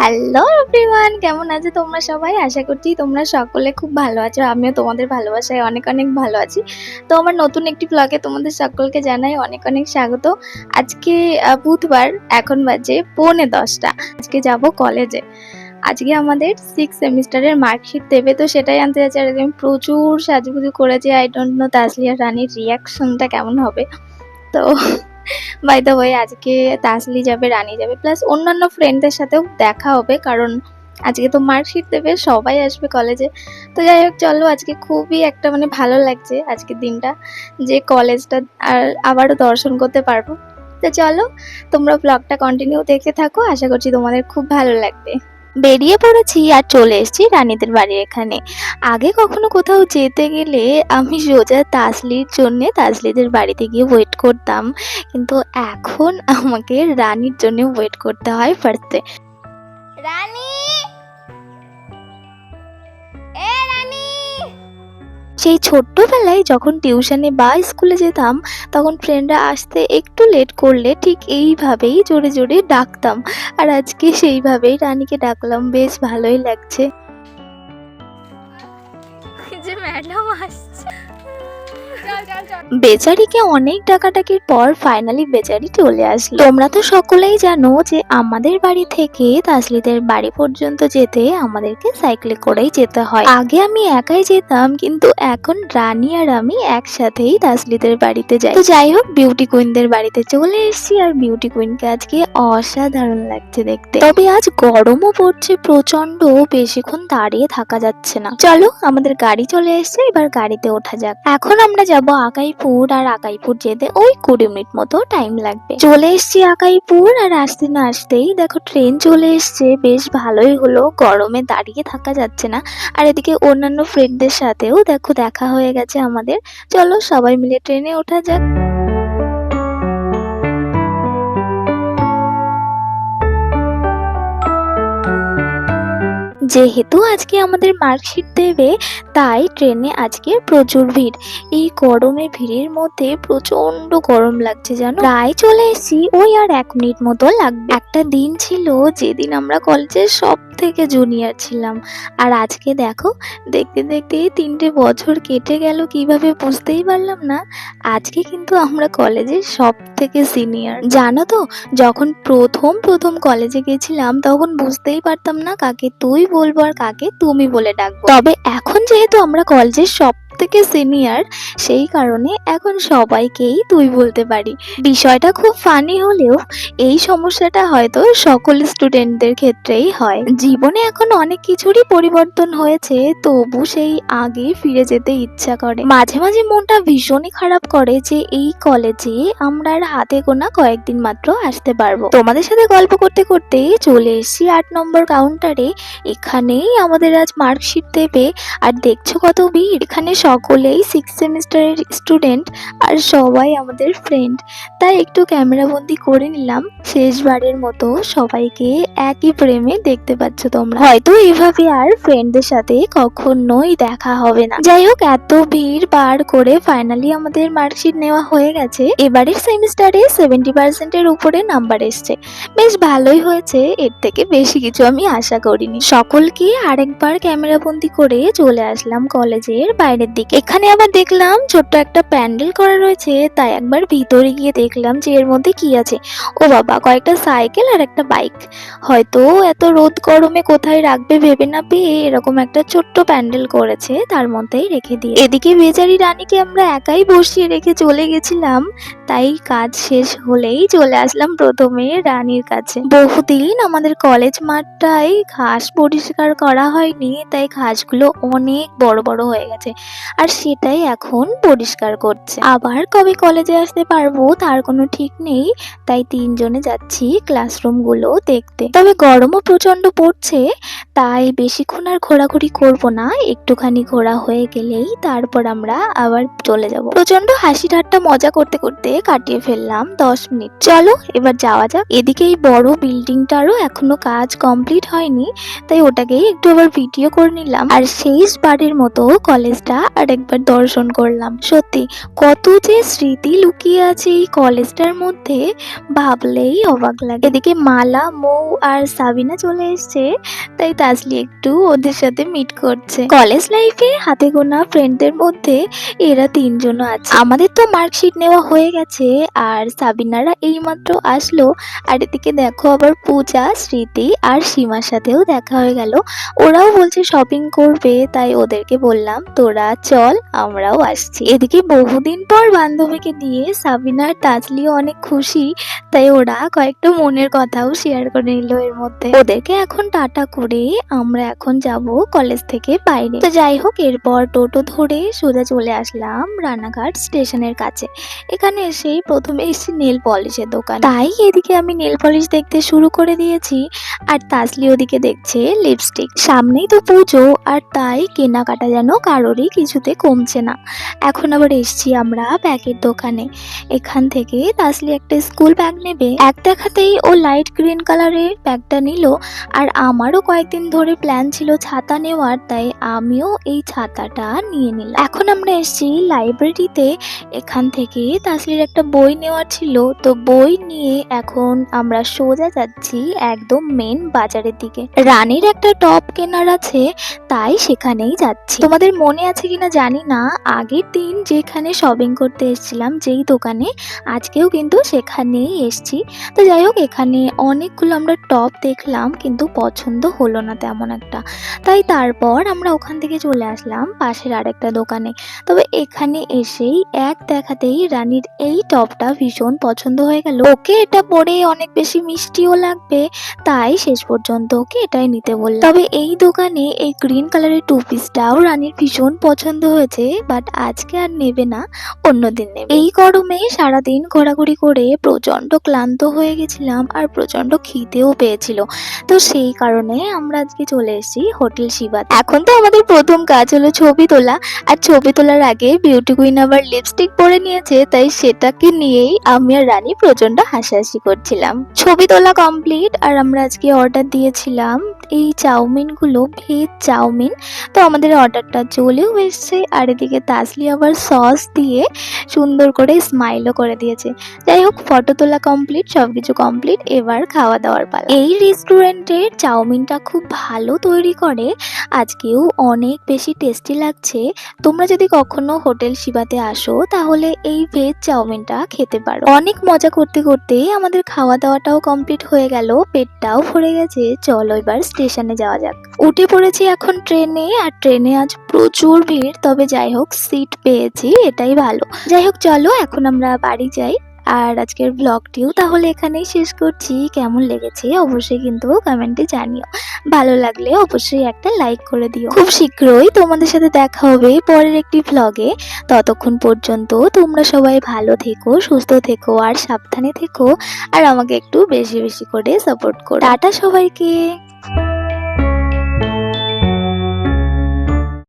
Hello everyone কেমন আছে তোমরা সবাই? আশা করছি তোমরা সকলে খুব ভালো আছো। আমিও তোমাদের ভালোবাসায় অনেক অনেক ভালো আছি। তো আমার নতুন একটি ব্লগে তোমাদের সকলকে জানাই অনেক অনেক স্বাগত। আজকে বুধবার, এখন বাজে পৌনে দশটা। আজকে যাব কলেজে আজকে আমাদের সিক্স সেমিস্টারের মার্কশিট দেবে। তো সেটাই আনতে যাচ্ছি। আর আমি প্রচুর সাজুগুজু করেছি। আই ডোন্ট নো তাজলিয়া রানীর রিয়াকশনটা কেমন হবে। তো বাই দ্য ওয়ে আজকে তাসলি যাবে, রানী যাবে প্লাস অন্যান্য ফ্রেন্ডদের সাথেও দেখা হবে, কারণ আজকে তো মার্কশিট দেবে, সবাই আসবে কলেজে তো যাই হোক, চলো আজকে খুবই একটা মানে ভালো লাগছে আজকের দিনটা, যে কলেজটা আর আবারও দর্শন করতে পারব। তো চলো, তোমরা ব্লগটা কন্টিনিউ দেখতে থাকো, আশা করছি তোমাদের খুব ভালো লাগবে। বেরিয়ে পড়েছি আর চলে এসেছি রানীদের বাড়ির এখানে। আগে কখনো কোথাও যেতে গেলে আমি সোজা তাসলির জন্যে তাসলিদের বাড়িতে গিয়ে ওয়েট করতাম। কিন্তু এখন আমাকে রানীর জন্য ওয়েট করতে হয় ফার্স্টে রানী! সেই ছোট্টবেলায় যখন টিউশনে বা স্কুলে যেতাম, তখন ফ্রেন্ডরা আসতে একটু লেট করলে ঠিক এইভাবেই জোরে জোরে ডাকতাম। আর আজকে সেইভাবেই রানীকে ডাকলাম, বেশ ভালোই লাগছে। যে ম্যাডাম আসছে। বেচারিকে অনেক ডাকাডাকির পর ফাইনালি বেচারি চলে আসলো। তোমরা তো সকলেই জানো যে আমাদের বাড়ি থেকে তাসলিদের বাড়ি পর্যন্ত যেতে আমাদেরকে সাইকেলে করেই যেতে হয়। আগে আমি একাই যেতাম, কিন্তু এখন রানী আর আমি একসাথেই তাসলিদের বাড়িতে যাই। তো যাই হোক বিউটি কুইনদের বাড়িতে চলে এসেছি আর বিউটি কুইনকে আজকে অসাধারণ লাগছে দেখতে। তবে আজ গরমও পড়ছে প্রচণ্ড বেশিক্ষণ দাঁড়িয়ে থাকা যাচ্ছে না। চলো, আমাদের গাড়ি চলে এসেছে, এবার গাড়িতে ওঠা যাক। এখন আমরা যাব আকাইপুর আর আকাইপুর যেতে ওই কুড়ি মিনিট মতো টাইম লাগবে। চলে এসছি আকাইপুর আর আসতে না আসতেই দেখো ট্রেন চলে এসছে, বেশ ভালোই হলো। গরমে দাঁড়িয়ে থাকা যাচ্ছে না। আর এদিকে অন্যান্য ফ্রেন্ডদের সাথেও দেখো দেখা হয়ে গেছে আমাদের। চলো সবাই মিলে ট্রেনে ওঠা যাক। যেহেতু আজকে আমাদের মার্কশিট দেবে, তাই ট্রেনে আজকে প্রচুর ভিড়। এই গরমে ভিড়ের মধ্যে প্রচণ্ড গরম লাগছে যেন প্রায় চলে এসেছি, ওই আর এক মিনিট মতো লাগবে। একটা দিন ছিল, যেদিন আমরা কলেজের সব থেকে জুনিয়র ছিলাম। আর আজকে দেখো, দেখতে দেখতে তিনটে বছর কেটে গেল, কীভাবে বুঝতেই পারলাম না। আজকে কিন্তু আমরা কলেজের সব থেকে সিনিয়র জানো তো, যখন প্রথম প্রথম কলেজে গেছিলাম, তখন বুঝতেই পারতাম না কাকে তুই বলব আর কাকে তুমি বলে ডাকবো। তবে এখন যেহেতু আমরা কলেজের সব থেকে সিনিয়র সেই কারণে এখন সবাইকেই তুই বলতে পারি। বিষয়টা খুব ফানি হলেও এই সমস্যাটা হয়তো সকল স্টুডেন্টদের ক্ষেত্রেই হয়। জীবনে এখন অনেক কিছুরই পরিবর্তন হয়েছে, তবু সেই আগে ফিরে যেতে ইচ্ছা করে। মাঝে মাঝে মনটা ভীষণই খারাপ করে যে এই কলেজে আমরা আর হাতে গোনা কয়েকদিন মাত্র আসতে পারব। তোমাদের সাথে গল্প করতে করতে চলে এসেছি আট নম্বর কাউন্টারে এখানেই আমাদের আজ মার্কশিট দেবে। আর দেখছ কত ভিড়? এখানে সকলেই সিক্স সেমিস্টারের স্টুডেন্ট আর সবাই আমাদের ফ্রেন্ড তাই একটু ক্যামেরাবন্দি করে নিলাম। শেষবারের মতো সবাইকে একই প্রেমে দেখতে পাচ্ছ তোমরা। হয়তো এভাবে আর ফ্রেন্ডদের সাথে কখনোই দেখা হবে না। যাই হোক, এত ভিড় বার করে ফাইনালি আমাদের মার্কশিট নেওয়া হয়ে গেছে। এবারের সেমিস্টারে সেভেন্টি পার্সেন্টের উপরে নাম্বার এসছে। বেশ ভালোই হয়েছে, এর থেকে বেশি কিছু আমি আশা করিনি। সকলকে আরেকবার ক্যামেরাবন্দি করে চলে আসলাম কলেজের বাইরের দিকে। এখানে আবার দেখলাম ছোট্ট একটা প্যান্ডেল করা রয়েছে, তাই একবার ভিতরে গিয়ে দেখলাম যে এর মধ্যে কি আছে। ও বাবা, কয়েকটা সাইকেল আর একটা বাইক। হয়তো এত রোদ গরমে কোথায় রাখবে ভেবে না পেয়ে এরকম একটা ছোট্ট প্যান্ডেল করেছে, তার মধ্যেই রেখে দিয়ে। এদিকে বেচারি রানীকে আমরা একাই বসিয়ে রেখে চলে গেছিলাম, তাই কাজ শেষ হলেই চলে আসলাম প্রথমে রানীর কাছে। বহুদিন আমাদের কলেজ মাঠটায় ঘাস পরিষ্কার করা হয়নি, তাই ঘাসগুলো অনেক বড় বড় হয়ে গেছে। আর সেটাই এখন পরিষ্কার করছে। আবার কবে কলেজে আসতে পারব তার কোনো ঠিক নেই, তাই তিনজনে যাচ্ছি ক্লাসরুমগুলো দেখতে। তবে গরমও প্রচণ্ড পড়ছে, তাই বেশিক্ষণ আর ঘোরাঘুরি করব না, একটুখানি ঘোরা হয়ে গেলেই তারপর আমরা আবার চলে যাব। প্রচণ্ড হাসি ঠাট্টা মজা করতে করতে কাটিয়ে ফেললাম দশ মিনিট। চলো, এবার যাওয়া যাক। এদিকে এই বড় বিল্ডিংটারও এখনও কাজ কমপ্লিট হয়নি, তাই ওটাকেই একটু আবার ভিডিও করে নিলাম। আর শেষবারের মতো কলেজটা আর একবার দর্শন করলাম। সত্যি, কত যে স্মৃতি লুকিয়ে আছে এই কলেজটার মধ্যে ভাবলেই অবাক লাগে। এদিকে মালা, মৌ আর সাবিনা চলে এসছে, তাই তাসলি একটু ওদের সাথে মিট করছে। কলেজ লাইফে হাতে গোনা ফ্রেন্ডদের মধ্যে এরা তিনজন আছে। আমাদের তো মার্কশিট নেওয়া হয়ে গেছে, আর সাবিনারা এইমাত্র আসলো। আর এদিকে দেখো আবার পূজা, স্মৃতি আর সীমার সাথেও দেখা হয়ে গেল। ওরাও বলছে শপিং করবে, তাই ওদেরকে বললাম, তোরা চল, আমরাও আসছি। এদিকে বহুদিন পর বান্ধবীকে দিয়ে সাবিনা আর তাজলিও অনেক খুশি, তাই ওরা কয়েকটা মনের কথাও শেয়ার করে নিল এর মধ্যে। ওদেরকে এখন টাটা করে আমরা এখন যাব কলেজ থেকে বাইরে। তো যাই হোক, এরপর টোটো ধরে সোজা চলে আসলাম রানাঘাট স্টেশনের কাছে। এখানে এসেই প্রথমে এসেছি নেল পলিশের দোকান। তাই এদিকে আমি নেল পলিশ দেখতে শুরু করে দিয়েছি, আর তাসলি ওদিকে দেখছে লিপস্টিক সামনেই তো পুজো, আর তাই কেনাকাটা যেন কারোরই কিছুতে কমছে না। এখন আবার এসছি আমরা ব্যাগের দোকানে। এখান থেকে তাসলি একটা স্কুল ব্যাগ নেবে। এক দেখাতেই ও লাইট গ্রিন কালারের ব্যাগটা নিল আর আমারও কয়েকদিন ধরে প্ল্যান ছিল ছাতা নেওয়ার, তাই আমিও এই ছাতাটা নিয়ে নিলাম। এখন আমরা এসেছি লাইব্রেরিতে। এখান থেকে তাসলির একটা বই নেওয়ার ছিল। তো বই নিয়ে এখন আমরা সোজা যাচ্ছি একদম মেন বাজারের দিকে। রানীর একটা টপ কেনার আছে, তাই সেখানেই যাচ্ছি। তোমাদের মনে আছে কিনা জানি না, আগের দিন যেখানে শপিং করতে এসেছিলাম, যেই দোকানে, আজকেও কিন্তু সেখানেই এসছি। তো যাই হোক, এখানে অনেকগুলো আমরা টপ দেখলাম, কিন্তু পছন্দ হলো না তেমন একটা। তাই তারপর আমরা ওখান থেকে চলে আসলাম, পাশের আরেকটা দোকানে। তবে এখানে এসেই এক দেখাতেই রানীর এই টপটা ভীষণ পছন্দ হয়ে গেল। ওকে এটা পরে অনেক বেশি মিষ্টিও লাগবে, তাই শেষ পর্যন্ত ওকে এটাই নিতে বললাম। তবে এই দোকানে এই গ্রিন কালারের টু পিসটাও রানীর ভীষণ পছন্দ হয়েছে বাট আজকে আর নেবে না অন্যদিন নেবে। এই গরমে সারাদিন ঘোরাঘুরি করে প্রচণ্ড ক্লান্ত হয়ে গেছিলাম আর প্রচণ্ড খিদেও পেয়েছিল। তো সেই কারণে আমরা আজকে চলে এসেছি হোটেল শিবাত। এখন তো আমাদের প্রথম কাজ হলো ছবি তোলা, আর ছবি তোলার আগে বিউটি কুইন আবার লিপস্টিক পরে নিয়েছে, তাই সেটাকে নিয়েই আমি আর রানী প্রচণ্ড হাসাহাসি করছিলাম। ছবি তোলা কমপ্লিট আর আমরা আজকে অর্ডার দিয়েছিলাম এই চাউমিনগুলো, ভেজ চাউমিন। তো আমাদের অর্ডারটা চলেও এসছে। আর এদিকে তাসলি আবার সস দিয়ে সুন্দর করে স্মাইলও করে দিয়েছে। যাই হোক ফটো তোলা কমপ্লিট সবকিছু কমপ্লিট এবার খাওয়া দাওয়ার পালা। এই রেস্টুরেন্টের চাউমিনটা খুব ভালো তৈরি করে। আজকেও অনেক বেশি টেস্টি লাগছে। তোমরা যদি কখনো হোটেল শিবাতে আসো, তাহলে এই ভেজ চাউমিনটা খেতে পারো। অনেক মজা করতে করতে আমাদের খাওয়া দাওয়াটাও কমপ্লিট হয়ে গেল। পেটটাও ভরে গেছে। চলো এবার স্টেশনে যাওয়া যাক। উঠে পড়েছি এখন ট্রেনে আর ট্রেনে আজ প্রচুর ভিড়, তবে যাই হোক সিট পেয়েছি, এটাই ভালো। যাই হোক, চলো, এখন আমরা বাড়ি যাই। আর আজকের ব্লগটিও তাহলে এখানেই শেষ করছি। কেমন লেগেছে অবশ্যই কিন্তু কমেন্টে জানিও। ভালো লাগলে অবশ্যই একটা লাইক করে দিও। খুব শীঘ্রই তোমাদের সাথে দেখা হবে পরের একটি ব্লগে ততক্ষণ পর্যন্ত তোমরা সবাই ভালো থেকো, সুস্থ থেকো আর সাবধানে থেকো। আর আমাকে একটু বেশি বেশি করে সাপোর্ট করো। টাটা সবাইকে।